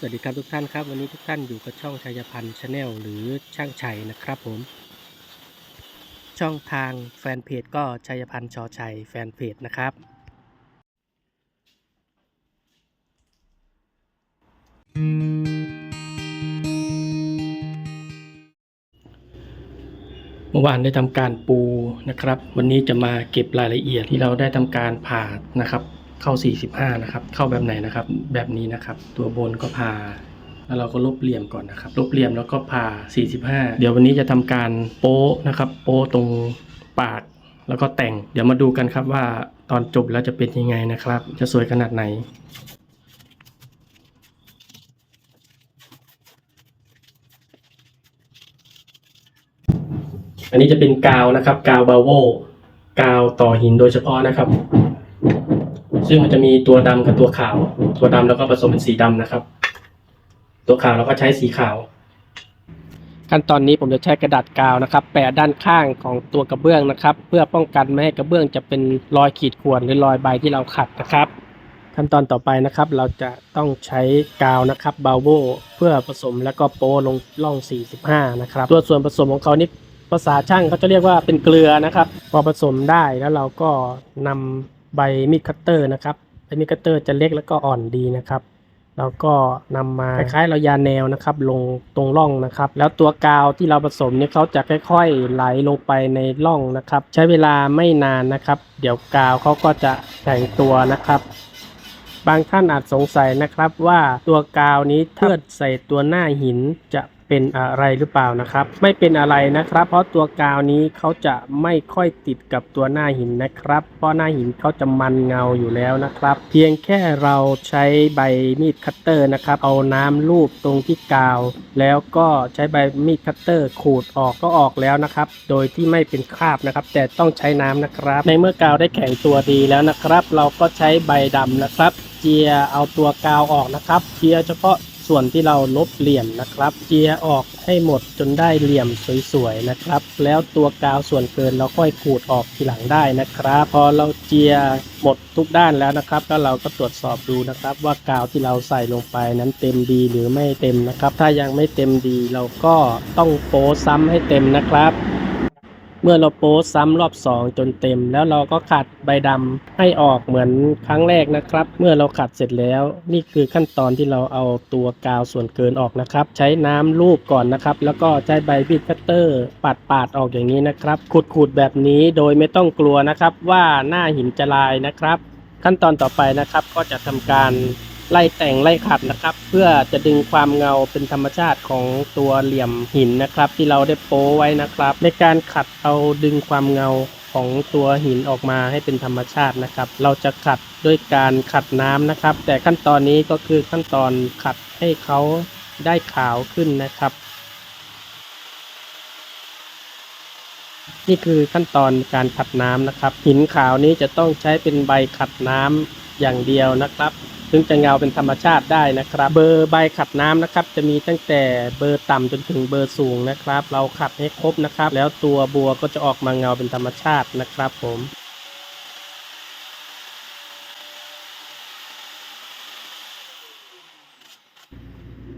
สวัสดีครับทุกท่านครับ วันนี้ทุกท่านอยู่กับช่องชัยพันธ์ชาแนลหรือช่างชัยนะครับผม ช่องทางแฟนเพจก็ชัยพันธ์ชอชัยแฟนเพจนะครับ เมื่อวานได้ทำการปูนะครับ วันนี้จะมาเก็บรายละเอียดที่เราได้ทำการผ่านะครับ เข้า 45 นะครับ เข้าแบบไหนนะครับ แบบนี้นะครับ ตัวบนก็ผ่าแล้วเราก็ลบเหลี่ยมก่อนนะครับ ลบเหลี่ยมแล้วก็ผ่า45 เดี๋ยววันนี้จะทำการโป๊ะนะครับ โป๊ะตรงปาก แล้วก็แต่ง เดี๋ยวมาดูกันครับว่าตอนจบแล้วจะเป็นยังไงนะครับ จะสวยขนาดไหนอันนี้จะเป็นกาวนะครับ กาวบาโวกาวต่อหินโดยเฉพาะนะครับ ซึ่งมันจะมีตัวดำกับตัวขาว ตัวดำแล้วก็ผสมเป็นสีดำนะครับ ตัวขาวเราก็ใช้สีขาว ขั้นตอนนี้ผมจะใช้กระดาษกาวนะครับ แปะด้านข้างของตัวกระเบื้องนะครับ เพื่อป้องกันไม่ให้กระเบื้องจะเป็นรอยขีดข่วนหรือรอยใบที่เราขัดนะครับ ขั้นตอนต่อไปนะครับ เราจะต้องใช้กาวนะครับบาโวเพื่อผสมแล้วก็โปะลงร่อง 45 นะครับ ตัวส่วนผสมของเขานี่ภาษาช่างเขาจะเรียกว่าเป็นเกลือนะครับ พอผสมได้แล้วเราก็นำ ใบมีดคัตเตอร์นะครับใบมีดคัตเตอร์จะเล็กแล้วก็อ่อนดีนะครับแล้วก็นำมาคล้ายๆเรายาแนวนะครับ ลงตรงร่องนะครับ แล้วตัวกาวที่เราผสมเนี่ยเขาจะค่อยๆไหลลงไปในร่องนะครับ ใช้เวลาไม่นานนะครับ เดี๋ยวกาวเขาก็จะแข็งตัวนะครับบางท่านอาจสงสัยนะครับว่าตัวกาวนี้เทิดใส่ตัวหน้าหินจะ เป็นอะไรหรือเปล่านะครับ ไม่เป็นอะไรนะครับ เพราะตัวกาวนี้เขาจะไม่ค่อยติดกับตัวหน้าหินนะครับ เพราะหน้าหินเขาจะมันเงาอยู่แล้วนะครับ เพียงแค่เราใช้ใบมีดคัตเตอร์นะครับ เอาน้ำลูบตรงที่กาว แล้วก็ใช้ใบมีดคัตเตอร์ขูดออกก็ออกแล้วนะครับ โดยที่ไม่เป็นคราบนะครับ แต่ต้องใช้น้ำนะครับ ในเมื่อกาวได้แข็งตัวดีแล้วนะครับ เราก็ใช้ใบดำนะครับ เจียเอาตัวกาวออกนะครับเจียเฉพาะ ส่วนที่เราลบเหลี่ยมนะครับเจียออกให้หมดจนได้เหลี่ยมสวยๆนะครับ แล้วตัวกาวส่วนเกินเราค่อยขูดออกทีหลังได้นะครับ พอเราเจียหมดทุกด้านแล้วนะครับ แล้วเราก็ตรวจสอบดูนะครับ ว่ากาวที่เราใส่ลงไปนั้นเต็มดีหรือไม่เต็มนะครับ ถ้ายังไม่เต็มดีเราก็ต้องโป๊ซ้ำให้เต็มนะครับ เมื่อเราโป๊ซ้ำรอบ 2 จนเต็ม แล้วเราก็ขัดใบดำให้ออกเหมือนครั้งแรกนะครับ เมื่อเราขัดเสร็จแล้ว นี่คือขั้นตอนที่เราเอาตัวกาวส่วนเกินออกนะครับ ใช้น้ำลูบก่อนนะครับ แล้วก็ใช้ใบบีดคัตเตอร์ปาดปาดๆออกอย่างนี้นะครับขูดๆแบบนี้โดยไม่ต้องกลัวนะครับ ว่าหน้าหินจะลายนะครับ ขั้นตอนต่อไปนะครับก็จะทำการ ไล่แต่งไล่ขัดนะครับ เพื่อจะดึงความเงาเป็นธรรมชาติของตัวเหลี่ยมหินนะครับ ที่เราได้โป้ไว้นะครับ ในการขัดเอาดึงความเงาของตัวหินออกมาให้เป็นธรรมชาตินะครับ เราจะขัดด้วยการขัดน้ำนะครับ แต่ขั้นตอนนี้ก็คือขั้นตอนขัดให้เขาได้ขาวขึ้นนะครับ นี่คือขั้นตอนการขัดน้ำนะครับ หินขาวนี้จะต้องใช้เป็นใบขัดน้ำอย่างเดียวนะครับ ซึ่งจะเงาเป็นธรรมชาติได้นะครับ เบอร์ใบขัดน้ำนะครับ จะมีตั้งแต่เบอร์ต่ำจนถึงเบอร์สูงนะครับ เราขัดให้ครบนะครับ แล้วตัวบัวก็จะออกมาเงาเป็นธรรมชาตินะครับผม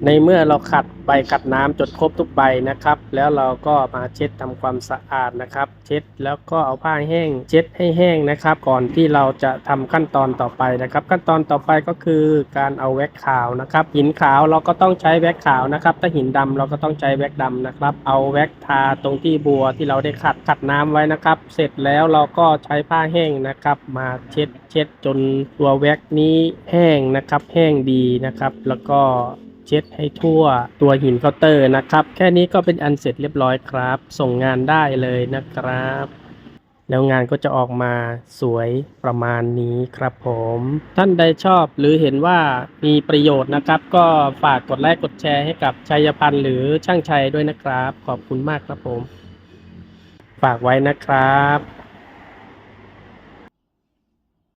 ในเมื่อเราขัดใบขัดน้ำจนครบทุกใบนะครับ แล้วเราก็มาเช็ดทำความสะอาดนะครับ เช็ดแล้วก็เอาผ้าแห้ง เช็ดให้แห้งนะครับ ก่อนที่เราจะทำขั้นตอนต่อไปนะครับ ขั้นตอนต่อไปก็คือการเอาแว็กขาวนะครับ หินขาวเราก็ต้องใช้แว็กขาวนะครับ ถ้าหินดำเราก็ต้องใช้แว็กดำนะครับ เอาแว็กทาตรงที่บัวที่เราได้ขัดขัดน้ำไว้นะครับ เสร็จแล้วเราก็ใช้ผ้าแห้งนะครับ มาเช็ดเช็ดจนตัวแว็กนี้แห้งนะครับ แห้งดีนะครับ แล้วก็ เช็ดให้ทั่วตัวหินเคาน์เตอร์นะครับ แค่นี้ก็เป็นอันเสร็จเรียบร้อยครับ ส่งงานได้เลยนะครับ แล้วงานก็จะออกมาสวยประมาณนี้ครับผม ท่านใดชอบหรือเห็นว่ามีประโยชน์นะครับ ก็ฝากกดไลค์กดแชร์ให้กับชัยพันธ์หรือช่างชัยด้วยนะครับ ขอบคุณมากครับผม ฝากไว้นะครับ